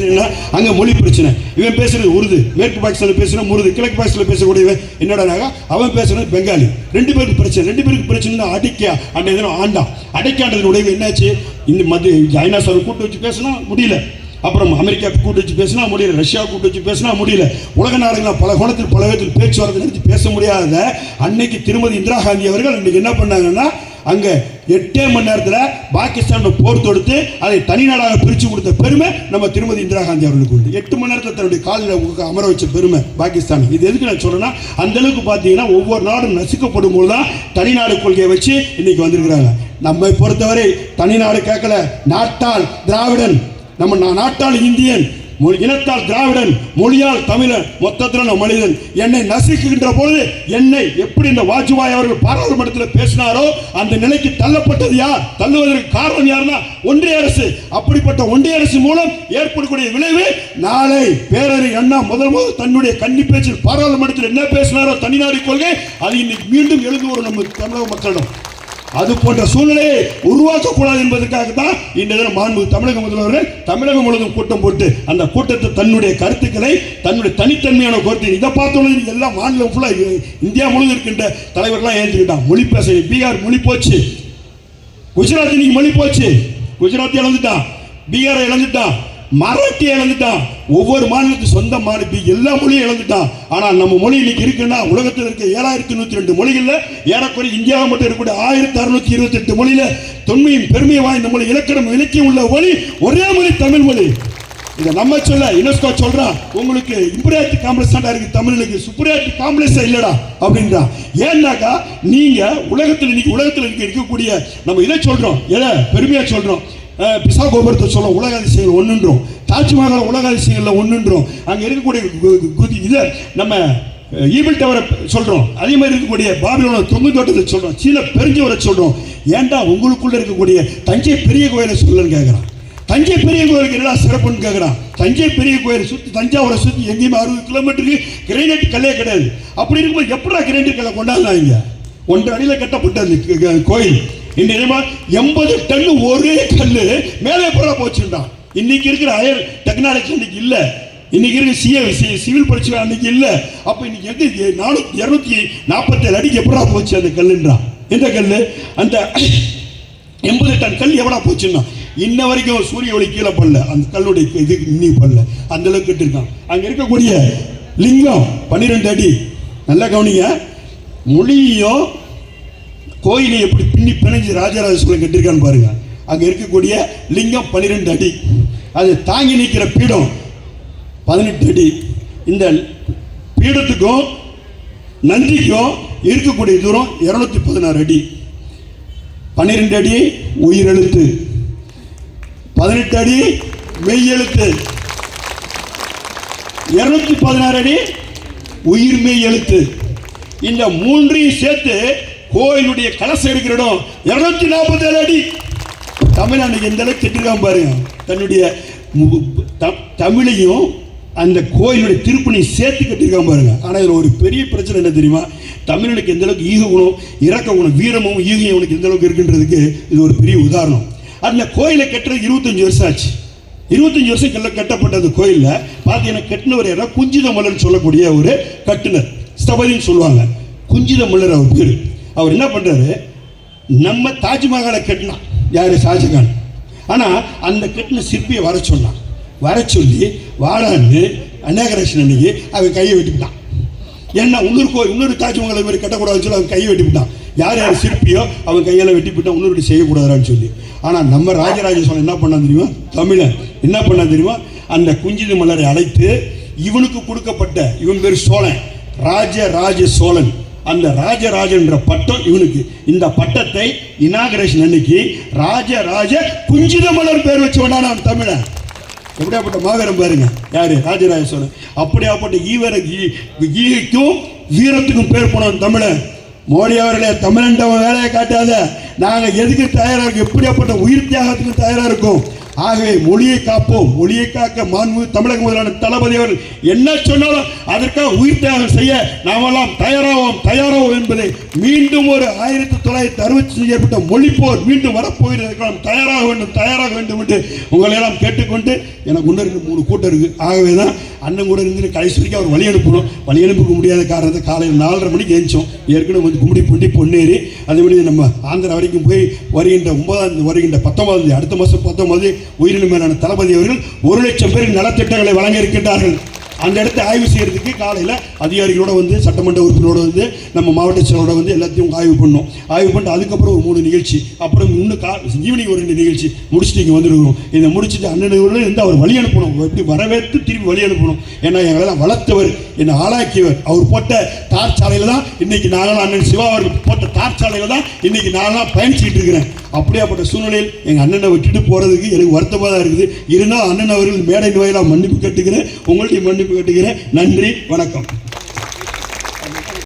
பிரச்சனைனா அங்கே மொழி பிரச்சனை. இவன் பேசுறது உருது. மேற்கு பாகிஸ்தானில் பேசுகிற முருது. கிழக்கு பாகிஸ்தானில் பேசக்கூடியவன் என்னடானாக்கா அவன் பேசுறது பெங்காலி. ரெண்டு பேருக்கு பிரச்சனை. ரெண்டு பேருக்கு பிரச்சனை அடிக்க அந்த தினம் ஆண்டான் அடைக்காண்டதன் என்னாச்சு? இந்த மத்திய ஐநா சார் கூட்டு வச்சு பேசினா முடியல. அப்புறம் அமெரிக்கா கூட்டு வச்சு பேசினா முடியல. ரஷ்யா கூட்டு வச்சு பேசினா முடியல. உலக நாடுகள் பல கோணத்தில் பல விதத்தில் பேச்சுவார்த்தை நடத்தி பேச முடியாத அன்னைக்கு திருமதி இந்திரா காந்தி அவர்கள் இன்னைக்கு என்ன பண்ணாங்கன்னா அங்கே எட்டே மணி நேரத்தில் பாகிஸ்தான் போர் தொடுத்து அதை தனி நாடாக பிரித்து கொடுத்த பெருமை நம்ம திருமதி இந்திரா காந்தி அவர்களுக்கு உண்டு. எட்டு மணி நேரத்தில் தன்னுடைய காலில் அமர வச்ச பெருமை பாகிஸ்தான். இது எதுக்கு நான் சொல்கிறேன்னா அந்தளவுக்கு பார்த்தீங்கன்னா ஒவ்வொரு நாடும் நசுக்கப்படும் போது தான் தனிநாடு கொள்கையை வச்சு இன்னைக்கு வந்திருக்கிறாங்க. நம்மை பொறுத்தவரை தனிநாடு கேட்கல. நாட்டால் திராவிடன் நம்ம நாட்டால் இந்தியன் இனத்தால் திராவிடன் மொழியால் தமிழன் மொத்தத்தில் நான் மனிதன். என்னை நசுக்குகின்ற பொழுது என்னை எப்படி இந்த வாஜ்பாய் அவர்கள் பாராளுமன்றத்தில் பேசினாரோ அந்த நிலைக்கு தள்ளப்பட்டது யார்? தள்ளுவதற்கு காரணம் யாருன்னா ஒன்றிய அரசு. அப்படிப்பட்ட ஒன்றிய அரசு மூலம் ஏற்படக்கூடிய விளைவு நாளை பேரறி அண்ணா முதல் முதல் தன்னுடைய கன்னி பேச்சில் பாராளுமன்றத்தில் என்ன பேசினாரோ தனிநாடு கொள்கை அது இன்னைக்கு மீண்டும் எழுந்து வரும் நம்ம தமிழக மக்களிடம். அது போன்ற சூழ்நிலையை உருவாக்கக்கூடாது என்பதற்காக தான் இந்த தினம் மாண்பு தமிழக முதல்வர் தமிழகம் முழுவதும் கூட்டம் போட்டு அந்த கூட்டத்தை தன்னுடைய கருத்துக்களை தன்னுடைய தனித்தன்மையான கருத்து இதை பார்த்தோன்னே நீங்க எல்லாம் மாநிலம் ஃபுல்லாக இந்தியா முழுவதும் இருக்கின்ற தலைவர்கள்லாம் ஏற்றுக்கிட்டான் மொழி பேச பீகார் மொழி போச்சு. குஜராத் இன்னைக்கு மொழி போச்சு. குஜராத் இழந்துட்டான் பீகாரை இழந்துட்டான் மராட்டி இழந்துட்டான். ஒவ்வொரு மாநிலத்துக்கு சொந்த மாநிலத்து எல்லா மொழியும் இழந்துட்டான். ஆனால் நம்ம மொழி இன்னைக்கு இருக்குன்னா உலகத்தில் இருக்க ஏழாயிரத்தி நூற்றி ரெண்டு மொழிகளில் ஏறக்குறைய இந்தியாவை மட்டும் இருக்கக்கூடிய ஆயிரத்தி அறுநூத்தி இருபத்தி எட்டு மொழியில் தொன்மையும் பெருமையும் வாய்ந்த மொழி இலக்கணம் இலக்கியம் உள்ள மொழி ஒரே மொழி தமிழ் மொழி. இதை நம்ம சொல்ல யுனெஸ்கோ சொல்கிறான் உங்களுக்கு இம்பரியாட்டி காம்ப்ளெக்ஸ் தான் இருக்கு தமிழுக்கு சுப்பரியாட்டி காம்ப்ளெக்ஸ் இல்லடா அப்படின்றான் ஏன்னாக்கா நீங்க உலகத்தில் இன்னைக்கு உலகத்தில் இருக்க இருக்கக்கூடிய நம்ம இதை சொல்றோம் எதை? பெருமையா சொல்றோம். பிசா கோபுரத்தை சொல்ல உலக அதிசயங்கள் ஒன்றுன்றோம் தாஜ்மஹால் உலக அதிசயங்களில் ஒன்றுன்றோம் அங்கே இருக்கக்கூடிய இதை நம்ம ஈபிள் டவரை சொல்கிறோம் அதே மாதிரி இருக்கக்கூடிய பாபிலோட தொங்கு தோட்டத்தை சொல்கிறோம் சீன பெருஞ்சவரை சொல்கிறோம் ஏன்டா உங்களுக்குள்ளே இருக்கக்கூடிய தஞ்சை பெரிய கோயிலை சொல்லுன்னு கேட்குறான் தஞ்சை பெரிய கோயிலுக்கு என்ன சிறப்புன்னு கேட்குறான் தஞ்சை பெரிய கோயில் சுற்றி தஞ்சாவூரை சுற்றி எங்கேயுமே அறுபது கிலோமீட்டருக்கு கிரைனைட் கல்லே கிடையாது. அப்படி இருக்கும்போது எப்படா கிரைனைட் கல்லை கொண்டாடுறாங்க ஒன்றரை அடியில் கட்டப்பட்ட அந்த கோயில். எண்பது டன் ஒரே கல் மேலே போற போச்சுட்டான் இன்னைக்கு இருக்கிற அயர் டெக்னாலஜி இன்னைக்கு இல்லை. இன்னைக்கு இருக்க சிஏ சிவில் படிச்சு அன்னைக்கு இல்லை. அப்போ இன்னைக்கு எங்க நானூற்றி இரநூத்தி நாற்பத்தேழு அடிக்கு எப்படா போச்சு அந்த கல்லுன்றான் எந்த கல் அந்த எண்பது டன் கல் எவ்வளோ போச்சுன்னா இன்ன வரைக்கும் சூரிய ஒளி கீழே படல. அந்த கல்லுடைய இது இன்னி படல. அந்த அளவுக்கு கட்டிருக்கான். அங்கே இருக்கக்கூடிய லிங்கம் பன்னிரெண்டு அடி. நல்லா கவனிங்க. மொழியும் கோயிலை எப்படி பின்னி பிணைஞ்சு ராஜராஜ சோழன் கட்டிருக்கான்னு பாருங்க. அங்கே இருக்கக்கூடிய லிங்கம் பன்னிரெண்டு அடி. அது தாங்கி நிற்கிற பீடம் பதினெட்டு அடி. இந்த பீடத்துக்கும் நந்திக்கும் இருக்கக்கூடிய தூரம் இருநூத்தி பதினாறு அடி. பன்னிரெண்டு அடி உயிரெழுத்து. பதினெட்டு அடி மெய்யெழுத்து. இருநூத்தி பதினாறு அடி உயிர் மெய் எழுத்து இந்த மூன்றையும் சேர்த்து கோயிலுடைய கலசம் இருக்கிற இடம். இருநூத்தி நாற்பத்தி ஏழு அடி. தமிழ் அன்னைக்கு எந்த அளவுக்கு கெட்டிருக்கான் பாருங்க தன்னுடைய தமிழையும் அந்த கோயிலுடைய திருப்பணியும் சேர்த்து கட்டிருக்காம பாருங்க. ஆனால் இதில் ஒரு பெரிய பிரச்சனை என்ன தெரியுமா? தமிழனுக்கு எந்த அளவுக்கு ஈக குணம் இறக்க குணம் வீரமும் ஈகையும் அவனுக்கு எந்த அளவுக்கு இருக்குன்றதுக்கு இது ஒரு பெரிய உதாரணம். அந்த கோயிலை கட்டுறது இருபத்தஞ்சு வருஷம் ஆச்சு. இருபத்தஞ்சு வருஷம் கல்ல கட்டப்பட்ட அந்த கோயிலில் பார்த்தீங்கன்னா கட்டினவர் யாரா குஞ்சித மலர்னு சொல்லக்கூடிய ஒரு கட்டுனர். ஸ்தபதின்னு சொல்லுவாங்க. குஞ்சித மலர் அவர் பேர். அவர் என்ன பண்ணுறாரு நம்ம தாஜ்மஹாலை கட்டினான் யார்? ஷாஜகான். ஆனால் அந்த கட்டின சிற்பியை வர சொன்னான். வர சொல்லி வாடான்னு அநேகரேஷன் அன்னைக்கு அவன் கையை வெட்டிவிட்டான் ஏன்னா இன்னொரு கோ இன்னொரு தாஜ்மஹால் மாதிரி கட்டக்கூடாதுன்னு சொல்லி அவன் கையை வெட்டிவிட்டான் யார் யார் சிற்பியோ அவன் கையால் வெட்டி விட்டான் இன்னொரு செய்யக்கூடாதான்னு சொல்லி. ஆனால் நம்ம ராஜராஜ சோழன் என்ன பண்ணான் தெரியுமா? தமிழன். என்ன பண்ணான் தெரியுமா? அந்த குஞ்சிது மலரை அழைத்து இவனுக்கு கொடுக்கப்பட்ட இவன் பேர் சோழன். ராஜ ராஜ சோழன் அந்த ராஜராஜன்ற பட்டம் இவனுக்கு. இந்த பட்டத்தை இனாகரேஷன் அன்னைக்கு ராஜராஜ குஞ்சித மலர் பேர் வச்சு கொண்டாடான் தமிழன். எப்படியாப்பட்ட மாவீரம் பாருங்க. யாரு? ராஜராஜ சோழன். அப்படியாப்பட்ட ஈவர ஈக்கும் வீரத்துக்கும் பேர் போனவன் தமிழன். மோடி அவர்களே தமிழன்டவன் வேலையை காட்டாத. நாங்கள் எதுக்கு தயாராக இருக்கோம்? எப்படியாப்பட்ட உயிர் தியாகத்துக்கு தயாராக இருக்கோம்? ஆகவே மொழியை காப்போம். மொழியை காக்க மாண்பு தமிழக முதலான தளபதி அவர்கள் என்ன சொன்னாலும் அதற்காக உயிர் தியாகம் செய்ய நாமெல்லாம் தயாராவோம் தயாராவோம் என்பதை மீண்டும் ஒரு ஆயிரத்தி தொள்ளாயிரத்தி அறுபத்தி ஏற்பட்ட மொழிப்போர் மீண்டும் வரப்போகிறதற்கு நாம் தயாராக வேண்டும் தயாராக வேண்டும் என்று உங்களை எல்லாம் கேட்டுக்கொண்டு எனக்கு முன்னருக்கு மூணு கூட்டம் இருக்குது ஆகவே தான் அண்ணன் கூட இருந்து கடைசி வரைக்கும் அவர் வழி அனுப்பணும். வழி அனுப்ப முடியாத காரணத்தை காலையில் நாலரை மணிக்கு எழுந்தோம் ஏற்கனவே வந்து கும்படி பொண்டி பொன்னேறி மாதிரி நம்ம ஆந்திரா வரைக்கும் போய் வருகின்ற ஒன்பதாம் தேதி வருகின்ற பத்தொன்பதாம் தேதி அடுத்த மாதம் பத்தொன்பது உயிரின தளபதி அவர்கள் ஒரு லட்சம் பேர் நலத்திட்டங்களை வழங்க இருக்கின்றார்கள் அந்த இடத்தை ஆய்வு செய்கிறதுக்கு காலையில் அதிகாரிகளோட வந்து சட்டமன்ற உறுப்பினரோட வந்து நம்ம மாவட்ட செயலோட வந்து எல்லாத்தையும் ஆய்வு பண்ணோம். ஆய்வு பண்ணிட்டு அதுக்கப்புறம் ஒரு மூணு நிகழ்ச்சி அப்புறம் இன்னும் கா ஈவினிங் ஒரு ரெண்டு நிகழ்ச்சி முடிச்சுட்டு இங்கே வந்துருக்கோம் இதை முடிச்சுட்டு அண்ணன் இருந்து அவர் வழி அனுப்பணும். எப்படி வரவேற்று திரும்பி வழி அனுப்பணும்? ஏன்னா எங்களெல்லாம் வளர்த்தவர் என்னை ஆளாக்கியவர். அவர் போட்ட தார் சாலையில் தான் இன்னைக்கு நாங்களாம் அண்ணன் சிவா அவர் போட்ட தார் சாலையில் தான் இன்னைக்கு நாங்களாம் பயணிச்சுக்கிட்டு இருக்கிறேன். அப்படியாப்பட்ட சூழ்நிலையில் எங்கள் அண்ணனை விட்டுட்டு போகிறதுக்கு எனக்கு வருத்தமாக தான் இருக்குது. இருந்தால் அண்ணன் அவர்கள் மேடை நோயில் மன்னிப்பு கேட்டுக்கிறேன். உங்கள்கிட்ட மன்னிப்பு கேட்டுக்கிறேன். நன்றி வணக்கம்.